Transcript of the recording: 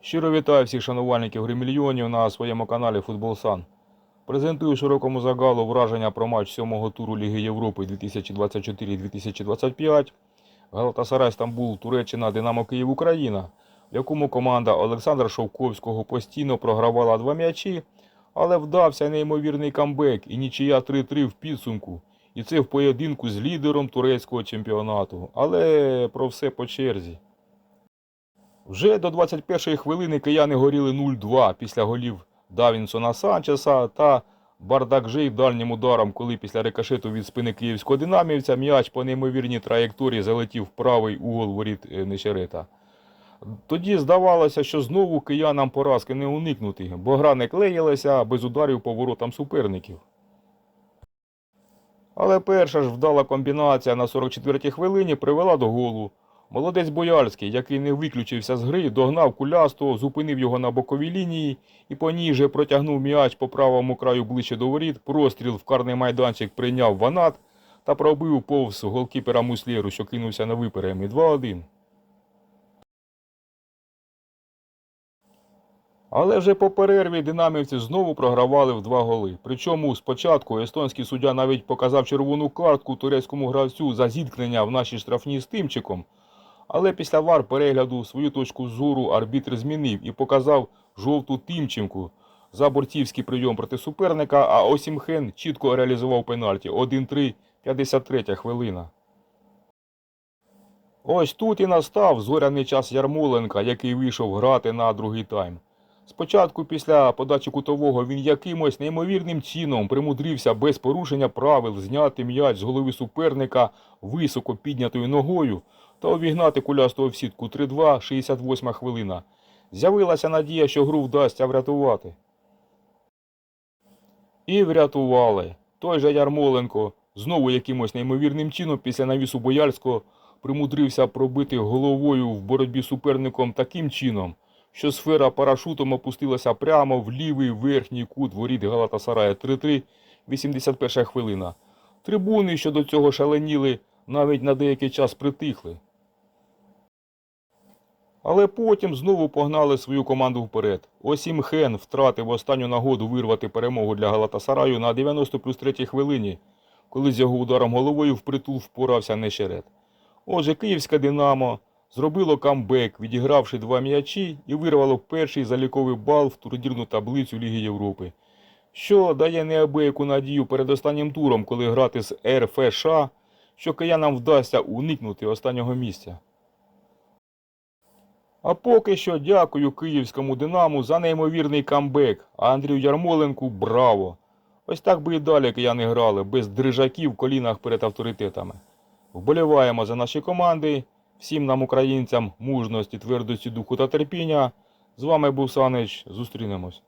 Щиро вітаю всіх шанувальників гри мільйонів на своєму каналі Футбол Сан. Презентую широкому загалу враження про матч сьомого туру Ліги Європи 2024-2025. Галатасарай Стамбул, Туреччина, Динамо Київ, Україна, в якому команда Олександра Шовковського постійно програвала два м'ячі, але вдався неймовірний камбек і нічия 3-3 в підсумку. І це в поєдинку з лідером турецького чемпіонату. Але про все по черзі. Вже до 21-ї хвилини кияни горіли 0-2 після голів Давінсона Санчеса та Бардакжей дальнім ударом, коли після рикошету від спини київського динамівця м'яч по неймовірній траєкторії залетів в правий угол воріт е, Нечерета. Тоді здавалося, що знову киянам поразки не уникнути, бо гра не клеїлася без ударів по воротам суперників. Але перша ж вдала комбінація на 44-й хвилині привела до голу. Молодець Бояльський, який не виключився з гри, догнав кулястого, зупинив його на боковій лінії і по ній же протягнув м'яч по правому краю ближче до воріт, простріл в карний майданчик прийняв ванат та пробив повз голкіпера Муслєру, що кинувся на виперемі 2-1. Але вже по перерві динамівці знову програвали в два голи. Причому спочатку естонський суддя навіть показав червону картку турецькому гравцю за зіткнення в нашій штрафній з тимчиком. Але після вар перегляду свою точку зору арбітр змінив і показав жовту тимченку за борцівський прийом проти суперника, а Осімхен чітко реалізував пенальті 1-3, 53 хвилина. Ось тут і настав зоряний час Ярмоленка, який вийшов грати на другий тайм. Спочатку після подачі кутового він якимось неймовірним чином примудрився без порушення правил зняти м'яч з голови суперника високо піднятою ногою та увігнати кулястого в сітку 3-2, 68 хвилина. З'явилася надія, що гру вдасться врятувати. І врятували. Той же Ярмоленко знову якимось неймовірним чином після навісу Бояльського примудрився пробити головою в боротьбі з суперником таким чином, що сфера парашутом опустилася прямо в лівий верхній кут воріт Галатасарая 3-3, 81 хвилина. Трибуни, що до цього шаленіли, навіть на деякий час притихли. Але потім знову погнали свою команду вперед. Осім Хен втратив останню нагоду вирвати перемогу для Галатасараю на 90 плюс 3 хвилині, коли з його ударом головою впритул впорався Нещерет. Отже, київське Динамо зробило камбек, відігравши два м'ячі і вирвало перший заліковий бал в турнірну таблицю Ліги Європи, що дає неабияку надію перед останнім туром, коли грати з РФШ, що киянам вдасться уникнути останнього місця. А поки що дякую київському Динаму за неймовірний камбек, а Андрію Ярмоленку браво! Ось так би і далі кияни грали, без дрижаків в колінах перед авторитетами. Вболіваємо за наші команди. Всім нам, українцям, мужності, твердості духу та терпіння. З вами був Санич. Зустрінемось.